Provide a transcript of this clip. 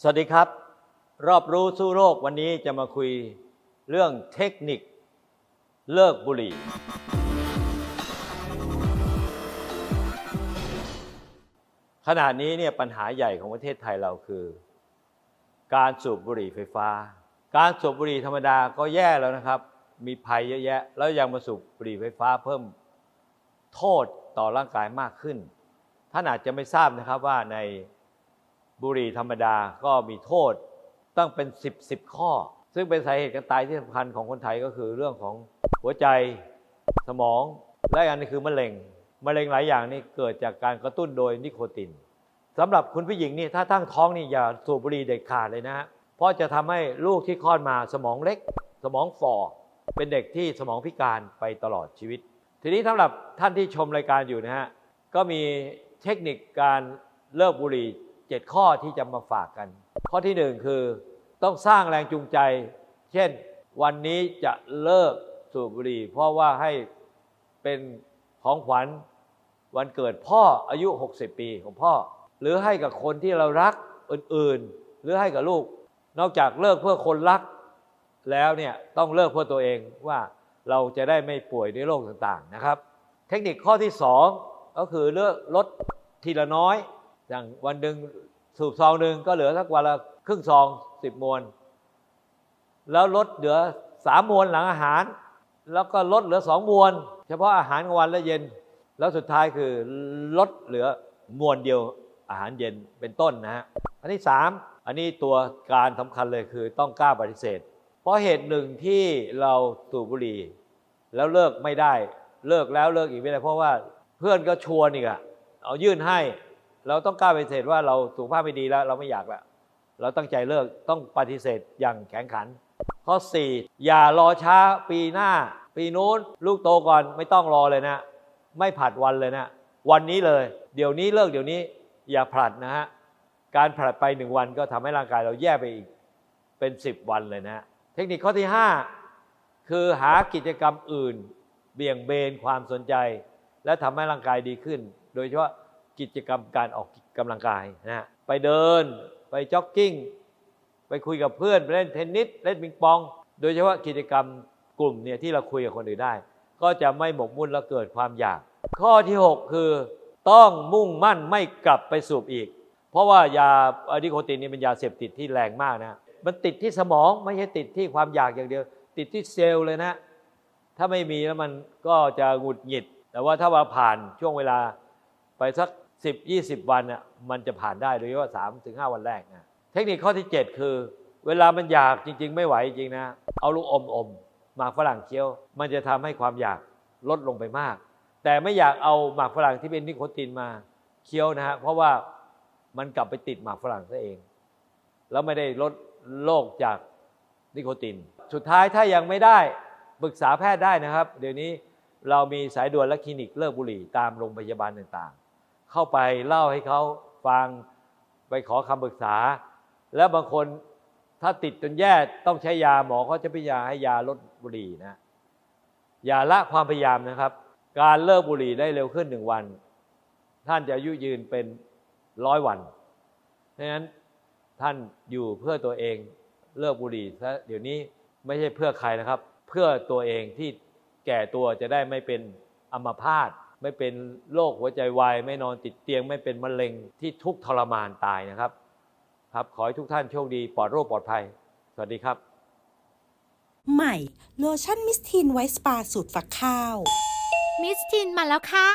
สวัสดีครับ รอบรู้สู้โรควันนี้จะมาคุยเรื่องเทคนิค เลิกบุหรี่ ขณะนี้เนี่ยปัญหาใหญ่ของประเทศไทยเราคือ การสูบบุหรี่ไฟฟ้า การสูบบุหรี่ธรรมดาก็แย่แล้วนะครับ มีภัยเยอะแยะ แล้วยังมาสูบบุหรี่ไฟฟ้าเพิ่มโทษต่อร่างกายมากขึ้น ท่านอาจจะไม่ทราบนะครับว่าใน บุหรี่ธรรมดาก็มีโทษตั้งเป็น 10 10 ข้อ ซึ่งเป็นสาเหตุการตายที่สำคัญของคนไทยก็คือเรื่องของหัวใจสมอง และอันนึงคือมะเร็งมะเร็งหลายอย่างนี่เกิดจากการกระตุ้นโดยนิโคตินสำหรับคุณผู้หญิงนี่ถ้าตั้งท้องนี่อย่าสูบบุหรี่เด็ดขาดเลยนะฮะเพราะจะทำให้ลูกที่คลอดมาสมองเล็ก สมองฝ่อเป็นเด็กที่สมองพิการไปตลอดชีวิต ทีนี้สำหรับท่านที่ชมรายการอยู่นะฮะก็มีเทคนิคการเลิกบุหรี่ 7 ข้อที่จะมาฝากกัน ข้อที่ 1 คือต้องสร้างแรงจูงใจ เช่น วันนี้จะเลิกสูบบุหรี่ เพราะว่าให้เป็นของขวัญวันเกิดพ่ออายุ 60 ปีของพ่อ หรือให้กับคนที่เรารักอื่นๆ หรือให้กับลูก นอกจากเลิกเพื่อคนรัก แล้วเนี่ยต้องเลิกเพื่อตัวเองว่าเราจะได้ไม่ป่วยด้วยโรคต่างๆนะครับ เทคนิคข้อที่ 2 ก็คือเลือกลดทีละน้อย อย่างวันหนึ่งสูบซองหนึ่งก็เหลือสักวันละครึ่งซองสิบมวน แล้วลดเหลือสามมวนหลังอาหาร แล้วก็ลดเหลือสองมวน เฉพาะอาหารกลางวันและเย็น แล้วสุดท้ายคือลดเหลือมวนเดียวอาหารเย็นเป็นต้นนะฮะอันที่สามอันนี้ตัวการสำคัญเลยคือต้องกล้าปฏิเสธ เพราะเหตุหนึ่งที่เราสูบบุหรี่ แล้วเลิกไม่ได้ เลิกแล้วเลิกอีกไม่ได้เพราะว่าเพื่อนก็ชวนอีกอะเอายื่นให้ เราต้องกล้าปฏิเสธว่าเราสุขภาพไม่ดีแล้ว เราไม่อยากล้วเราตั้งใจเลิกต้องปฏิเสธอย่างแข็งขัน ข้อ 4 อย่ารอช้าปีหน้า ปีนู้นลูกโตก่อนไม่ต้องรอเลยนะ ไม่ผัดวันเลยนะ วันนี้เลย เดี๋ยวนี้เลิกเดี๋ยวนี้อย่าผลัดนะฮะการผลัดไปหนึ่งวันก็ทำให้ร่างกายเราแย่ไปอีกเป็น 10 วันเลยนะเทคนิคข้อที่ 5 คือหากิจกรรมอื่น เบี่ยงเบนความสนใจ และทำให้ร่างกายดีขึ้น โดยเฉพาะ กิจกรรมการออกกำลังกายนะฮะไปเดินไปจ็อกกิ้ง ไปคุยกับเพื่อน ไปเล่นเทนนิสเล่นปิงปอง โดยเฉพาะกิจกรรมกลุ่มเนี่ยที่เราคุยกับคนอื่นได้ ก็จะไม่หมกมุ่นและเกิดความอยาก ข้อที่ 6 คือต้องมุ่งมั่นไม่กลับไปสูบอีก เพราะว่ายาอะนิโคตินนี่เป็นยาเสพติดที่แรงมากนะมันติดที่สมองไม่ใช่ติดที่ความอยากอย่างเดียว ติดที่เซลล์เลยนะ ถ้าไม่มีแล้วมันก็จะหงุดหงิด แต่ว่าถ้าว่าผ่านช่วงเวลาไปสัก 10 20 วันน่ะมันจะผ่านได้โดยเฉพาะ3ถึง5วันแรกนะเทคนิคข้อที่ 7 คือ เวลามันอยากจริง ๆ ไม่ไหวจริงนะ เอาลูกอมอมหมากฝรั่งเคี้ยว มันจะทำให้ความอยากลดลงไปมาก แต่ไม่อยากเอาหมากฝรั่งที่เป็นนิโคตินมาเคี้ยวนะฮะเพราะว่ามันกลับไปติดหมากฝรั่งซะเอง แล้วไม่ได้ลดโรคจากนิโคติน สุดท้ายถ้ายังไม่ได้ปรึกษาแพทย์ได้นะครับ เดี๋ยวนี้เรามีสายด่วนและคลินิกเลิกบุหรี่ตามโรงพยาบาลต่างๆ เข้าไปเล่าให้เขาฟังไปขอคำปรึกษา แล้วบางคนถ้าติดจนแย่ต้องใช้ยาหมอเขาจะพิจารณาให้ยาลดบุหรี่นะอย่าละความพยายามนะครับ การเลิกบุหรี่ได้เร็วขึ้นหนึ่งวัน ท่านจะอายุยืนเป็นร้อยวันเพราะฉะนั้นท่านอยู่เพื่อตัวเองเลิกบุหรี่ซะเดี๋ยวนี้ไม่ใช่เพื่อใครนะครับ เพื่อตัวเองที่แก่ตัวจะได้ไม่เป็นอัมพาต ไม่เป็นโรคหัวใจวาย ไม่นอนติดเตียง ไม่เป็นมะเร็งที่ทุกข์ทรมานตายนะครับ ครับขอให้ทุกท่านโชคดีปลอดโรคปลอดภัย สวัสดีครับ ใหม่ โลชั่นมิสทีนไวท์สปาสูตรฝักข้าว มิสทินมาแล้วค่ะ